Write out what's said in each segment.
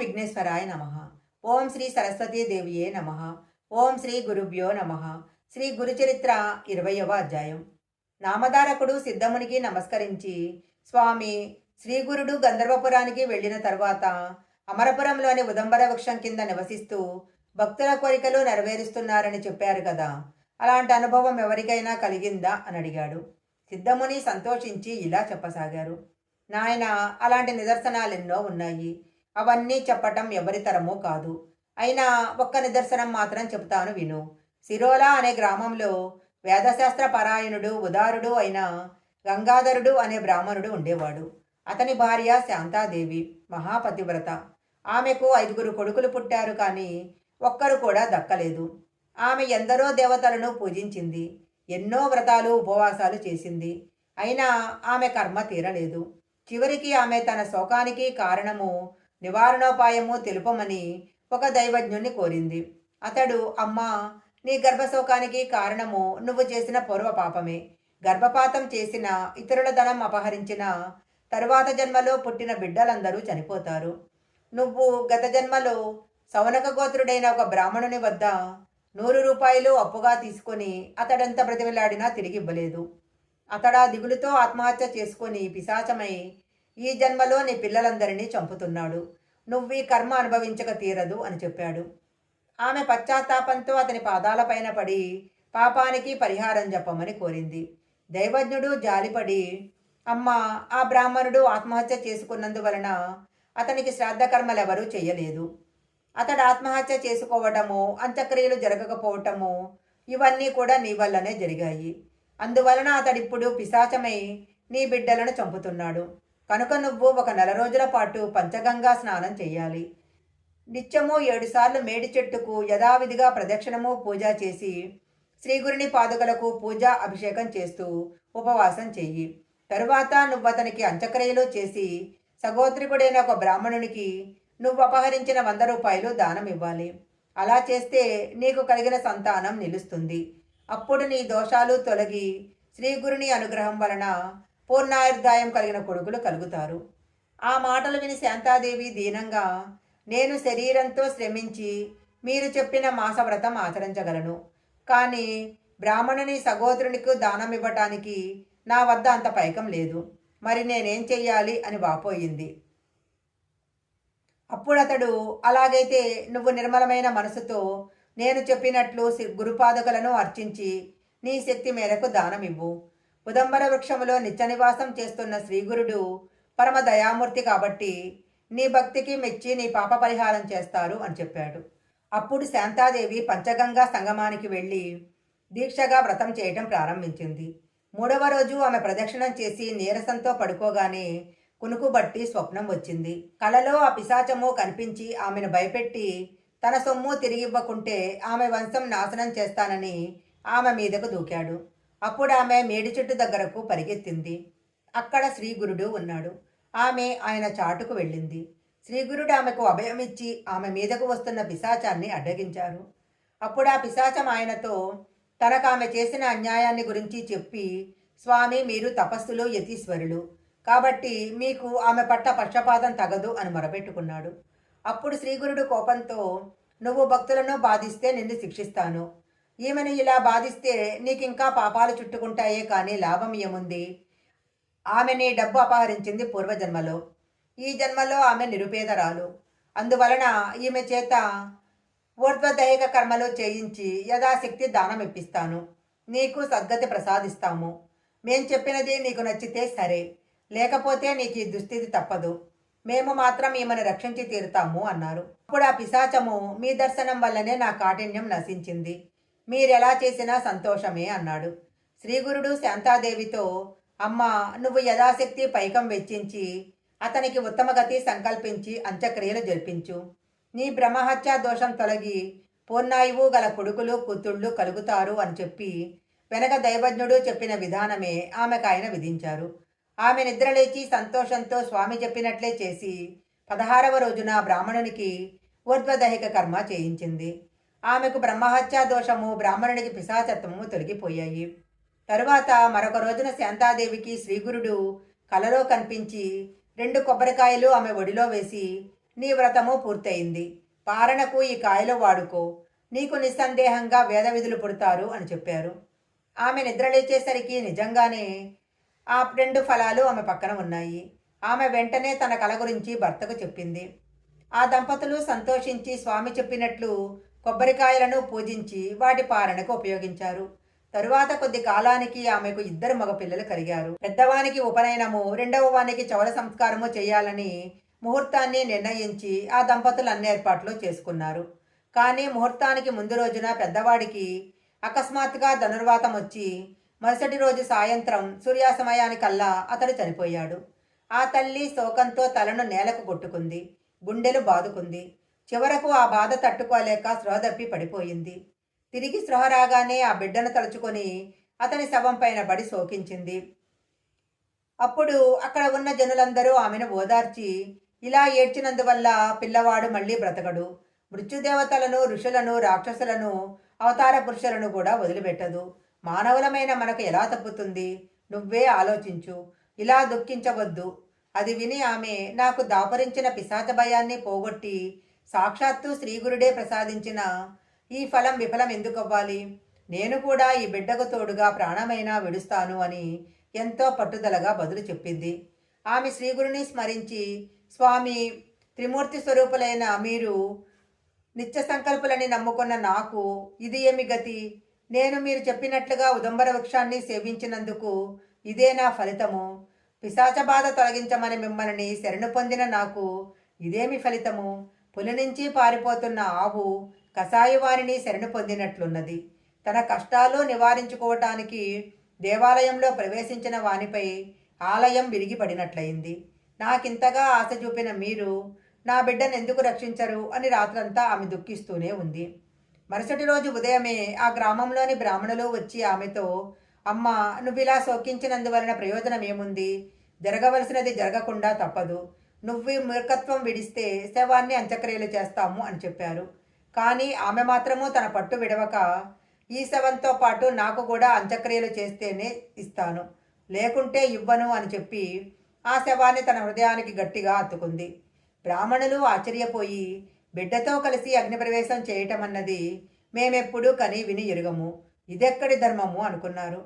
విఘ్నేశ్వరాయ నమ ఓం శ్రీ సరస్వతీ దేవియే నమ ఓం శ్రీ గురుభ్యో నమ శ్రీ గురుచరిత్ర ఇరవయవ అధ్యాయం నామధారకుడు సిద్ధమునికి నమస్కరించి స్వామి శ్రీగురుడు గంధర్వపురానికి వెళ్ళిన తర్వాత అమరపురంలోని ఉదంబర వృక్షం కింద నివసిస్తూ భక్తుల కోరికలు నెరవేరుస్తున్నారని చెప్పారు కదా! అలాంటి అనుభవం ఎవరికైనా కలిగిందా అని అడిగాడు. సిద్ధముని సంతోషించి ఇలా చెప్పసాగారు. నాయన అలాంటి నిదర్శనాలు ఎన్నో ఉన్నాయి. అవన్నీ చెప్పటం ఎవరి తరమూ కాదు. అయినా ఒక్క నిదర్శనం మాత్రం చెబుతాను విను. సిరోలా అనే గ్రామంలో వేదశాస్త్ర పరాయణుడు ఉదారుడు అయిన గంగాధరుడు అనే బ్రాహ్మణుడు ఉండేవాడు. అతని భార్య శాంతాదేవి మహాపతివ్రత. ఆమెకు ఐదుగురు కొడుకులు పుట్టారు కానీ ఒక్కరు కూడా దక్కలేదు. ఆమె ఎందరో దేవతలను పూజించింది ఎన్నో వ్రతాలు ఉపవాసాలు చేసింది. అయినా ఆమె కర్మ తీరలేదు. చివరికి ఆమె తన శోకానికి కారణము నివారణోపాయము తెలుపమని ఒక దైవజ్ఞుణ్ణి కోరింది. అతడు అమ్మా నీ గర్భశోకానికి కారణము నువ్వు చేసిన పూర్వ పాపమే. గర్భపాతం చేసిన ఇతరుల ధనం అపహరించిన తరువాత జన్మలో పుట్టిన బిడ్డలందరూ చనిపోతారు. నువ్వు గత జన్మలో సౌనక గోత్రుడైన ఒక బ్రాహ్మణుని వద్ద నూరు రూపాయలు అప్పుగా తీసుకొని అతడెంత బ్రతిమిలాడినా తిరిగి ఇవ్వలేదు. అతడా దిగులుతో ఆత్మహత్య చేసుకొని పిశాచమై ఈ జన్మలో నీ పిల్లలందరినీ చంపుతున్నాడు. నువ్వు ఈ కర్మ అనుభవించక తీరదు అని చెప్పాడు. ఆమె పశ్చాత్తాపంతో అతని పాదాలపైన పడి పాపానికి పరిహారం చెప్పమని కోరింది. దైవజ్ఞుడు జాలిపడి అమ్మ ఆ బ్రాహ్మణుడు ఆత్మహత్య చేసుకున్నందువలన అతనికి శ్రాద్ధకర్మలెవరూ చేయలేదు. అతడు ఆత్మహత్య చేసుకోవటము అంత్యక్రియలు జరగకపోవటము ఇవన్నీ కూడా నీ వల్లనే జరిగాయి. అందువలన అతడిప్పుడు పిశాచమై నీ బిడ్డలను చంపుతున్నాడు. కనుక నువ్వు ఒక నెల రోజుల పాటు పంచగంగా స్నానం చేయాలి నిత్యము ఏడుసార్లు మేడి చెట్టుకు యథావిధిగా ప్రదక్షిణము పూజ చేసి శ్రీగురుని పాదుకలకు పూజ అభిషేకం చేస్తూ ఉపవాసం చెయ్యి. తరువాత నువ్వు అతనికి అంత్యక్రియలు చేసి సగోత్రికుడైన ఒక బ్రాహ్మణునికి నువ్వు అపహరించిన వంద రూపాయలు దానం ఇవ్వాలి. అలా చేస్తే నీకు కలిగిన సంతానం నిలుస్తుంది. అప్పుడు నీ దోషాలు తొలగి శ్రీగురుని అనుగ్రహం వలన పూర్ణాయుర్దాయం కలిగిన కొడుకులు కలుగుతారు. ఆ మాటలు విని శాంతాదేవి దీనంగా నేను శరీరంతో శ్రమించి మీరు చెప్పిన మాసవ్రతం ఆచరించగలను. కానీ బ్రాహ్మణుని సగోదరునికి దానం ఇవ్వటానికి నా వద్ద అంత పైకం లేదు. మరి నేనేం చెయ్యాలి? అని వాపోయింది. అప్పుడు అతడు అలాగైతే నువ్వు నిర్మలమైన మనసుతో నేను చెప్పినట్లు గురుపాదకులను అర్చించి నీ శక్తి మేరకు దానం ఇవ్వు. ఉదంబర వృక్షములో నిత్య నివాసం చేస్తున్న శ్రీగురుడు పరమ దయామూర్తి కాబట్టి నీ భక్తికి మెచ్చి నీ పాప పరిహారం చేస్తారు అని చెప్పాడు. అప్పుడు శాంతాదేవి పంచగంగా సంగమానికి వెళ్ళి దీక్షగా వ్రతం చేయటం ప్రారంభించింది. మూడవ రోజు ఆమె ప్రదక్షిణం చేసి నీరసంతో పడుకోగానే కునుకుబట్టి స్వప్నం వచ్చింది. కలలో ఆ పిశాచము కనిపించి ఆమెను భయపెట్టి తన సొమ్ము తిరిగివ్వకుంటే ఆమె వంశం నాశనం చేస్తానని ఆమె మీదకు దూకాడు. అప్పుడు ఆమె మేడి చెట్టు దగ్గరకు పరిగెత్తింది. అక్కడ శ్రీగురుడు ఉన్నాడు. ఆమె ఆయన చాటుకు వెళ్ళింది. శ్రీగురుడు ఆమెకు అభయమిచ్చి ఆమె మీదకు వస్తున్న పిశాచాన్ని అడ్డగించారు. అప్పుడు ఆ పిశాచం ఆయనతో తనకు ఆమె చేసిన అన్యాయాన్ని గురించి చెప్పి స్వామి మీరు తపస్సులు యతీశ్వరులు. కాబట్టి మీకు ఆమె పట్ల పక్షపాతం తగదు అని మొరపెట్టుకున్నాడు. అప్పుడు శ్రీగురుడు కోపంతో నువ్వు భక్తులను బాధిస్తే నిన్ను శిక్షిస్తాను. ఈమెను ఇలా బాధిస్తే నీకింకా పాపాలు చుట్టుకుంటాయే కానీ లాభం ఏముంది? ఆమె నీ డబ్బు అపహరించింది పూర్వజన్మలో. ఈ జన్మలో ఆమె నిరుపేదరాలు. అందువలన ఈమె చేత ఊర్ధ్వదైహిక కర్మలు చేయించి యథాశక్తి దానం ఇప్పిస్తాను. నీకు సద్గతి ప్రసాదిస్తాము. మేం చెప్పినది నీకు నచ్చితే సరే. లేకపోతే నీకు ఈ దుస్థితి తప్పదు. మేము మాత్రం ఈమెను రక్షించి తీరుతాము అన్నారు. అప్పుడు ఆ పిశాచము మీ దర్శనం వల్లనే నా కాఠిన్యం నశించింది. మీరెలా చేసినా సంతోషమే అన్నాడు. శ్రీగురుడు శాంతాదేవితో అమ్మా నువ్వు యథాశక్తి పైకం వెచ్చించి అతనికి ఉత్తమగతి సంకల్పించి అంత్యక్రియలు జరిపించు. నీ బ్రహ్మహత్యా దోషం తొలగి పూర్ణాయువు గల కొడుకులు కూతుళ్ళు కలుగుతారు అని చెప్పి వెనక దైవజ్ఞుడు చెప్పిన విధానమే ఆమెకు ఆయన విధించారు. ఆమె నిద్రలేచి సంతోషంతో స్వామి చెప్పినట్లే చేసి పదహారవ రోజున బ్రాహ్మణునికి ఊర్ధ్వదైహిక కర్మ చేయించింది. ఆమెకు బ్రహ్మహత్యా దోషము బ్రాహ్మణునికి పిశాచత్వము తొలగిపోయాయి. తరువాత మరొక రోజున శాంతాదేవికి శ్రీగురుడు కలలో కనిపించి రెండు కొబ్బరికాయలు ఆమె ఒడిలో వేసి నీ వ్రతము పూర్తయింది. పారణకు ఈ కాయలు వాడుకో. నీకు నిస్సందేహంగా వేద విధులు పుడతారు అని చెప్పారు. ఆమె నిద్రలేచేసరికి నిజంగానే ఆ రెండు ఫలాలు ఆమె పక్కన ఉన్నాయి. ఆమె వెంటనే తన కల గురించి భర్తకు చెప్పింది. ఆ దంపతులు సంతోషించి స్వామి చెప్పినట్లు కొబ్బరికాయలను పూజించి వాటి పారణకు ఉపయోగించారు. తరువాత కొద్ది కాలానికి ఆమెకు ఇద్దరు మగపిల్లలు కలిగారు. పెద్దవానికి ఉపనయనము రెండవ వానికి చౌర సంస్కారము చేయాలని ముహూర్తాన్ని నిర్ణయించి ఆ దంపతులు అన్ని ఏర్పాట్లు చేసుకున్నారు. కానీ ముహూర్తానికి ముందు రోజున పెద్దవాడికి అకస్మాత్తుగా ధనుర్వాతం వచ్చి మరుసటి రోజు సాయంత్రం సూర్యాస్తమయానికల్లా అతడు చనిపోయాడు. ఆ తల్లి శోకంతో తలను నేలకు కొట్టుకుంది గుండెలు బాదుకుంది. చివరకు ఆ బాధ తట్టుకోలేక స్పృహదప్పి పడిపోయింది. తిరిగి స్పృహ రాగానే ఆ బిడ్డను తలుచుకొని అతని శవం పైన పడి శోకించింది. అప్పుడు అక్కడ ఉన్న జనులందరూ ఆమెను ఓదార్చి ఇలా ఏడ్చినందువల్ల పిల్లవాడు మళ్ళీ బ్రతకడు. మృత్యుదేవతలను ఋషులను రాక్షసులను అవతార పురుషులను కూడా వదిలిపెట్టదు. మానవులమైన మనకు ఎలా తప్పుతుంది? నువ్వే ఆలోచించు. ఇలా దుఃఖించవద్దు. అది విని ఆమె నాకు దాపరించిన పిశాచ భయాన్ని పోగొట్టి సాక్షాత్తు శ్రీగురుడే ప్రసాదించిన ఈ ఫలం విఫలం ఎందుకు అవ్వాలి? నేను కూడా ఈ బిడ్డకు తోడుగా ప్రాణమైనా విడుస్తాను అని ఎంతో పట్టుదలగా బదులు చెప్పింది. ఆమె శ్రీగురుని స్మరించి స్వామి త్రిమూర్తి స్వరూపులైన మీరు నిత్య సంకల్పులని నమ్ముకున్న నాకు ఇది ఏమి గతి? నేను మీరు చెప్పినట్లుగా ఉదంబర వృక్షాన్ని సేవించినందుకు ఇదే నా ఫలితము. పిశాచ బాధ తొలగించమని మిమ్మల్ని శరణు పొందిన నాకు ఇదేమి ఫలితము? పులి నుంచి పారిపోతున్న ఆవు కషాయవారిని శరణు పొందినట్లున్నది. తన కష్టాలు నివారించుకోవటానికి దేవాలయంలో ప్రవేశించిన వానిపై ఆలయం విరిగిపడినట్లయింది. నాకింతగా ఆశ చూపిన మీరు నా బిడ్డను ఎందుకు రక్షించరు అని రాత్రంతా ఆమె దుఃఖిస్తూనే ఉంది. మరుసటి రోజు ఉదయమే ఆ గ్రామంలోని బ్రాహ్మణులు వచ్చి ఆమెతో అమ్మ నువ్వు ఇలా శోకించినందువలన ప్రయోజనం ఏముంది జరగవలసినది జరగకుండా తప్పదు. నువ్వు మూర్ఖత్వం విడిస్తే శవాన్ని అంత్యక్రియలు చేస్తాము అని చెప్పారు. కానీ ఆమె మాత్రము తన పట్టు విడవక ఈ శవంతో పాటు నాకు కూడా అంత్యక్రియలు చేస్తేనే ఇస్తాను. లేకుంటే ఇవ్వను అని చెప్పి ఆ శవాన్ని తన హృదయానికి గట్టిగా అత్తుకుంది బ్రాహ్మణులు ఆశ్చర్యపోయి బిడ్డతో కలిసి అగ్నిప్రవేశం చేయటం అన్నది మేమెప్పుడూ కని విని ఎరుగము. ఇదెక్కడి ధర్మము అనుకున్నారు.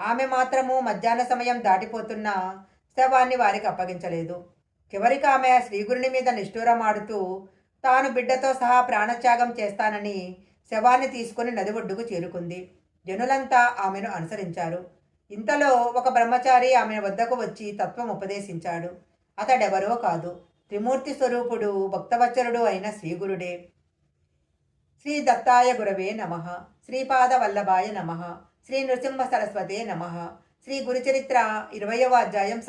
ఆమె మాత్రము మధ్యాహ్న సమయం దాటిపోతున్నా శవాన్ని వారికి అప్పగించలేదు. చివరికి ఆమె శ్రీగురుని మీద నిష్ఠూరమాడుతూ తాను బిడ్డతో సహా ప్రాణత్యాగం చేస్తానని శవాన్ని తీసుకుని నది ఒడ్డుకు చేరుకుంది. జనులంతా ఆమెను అనుసరించారు. ఇంతలో ఒక బ్రహ్మచారి ఆమె వద్దకు వచ్చి తత్వం ఉపదేశించాడు. అతడెవరో కాదు. త్రిమూర్తి స్వరూపుడు భక్తవచ్చరుడు అయిన శ్రీగురుడే. శ్రీ దత్తాయ గురవే నమ. శ్రీపాద వల్లభాయ నమ. శ్రీ నృసింహ సరస్వతే నమ. శ్రీ గురుచరిత్ర ఇరవయవ అధ్యాయం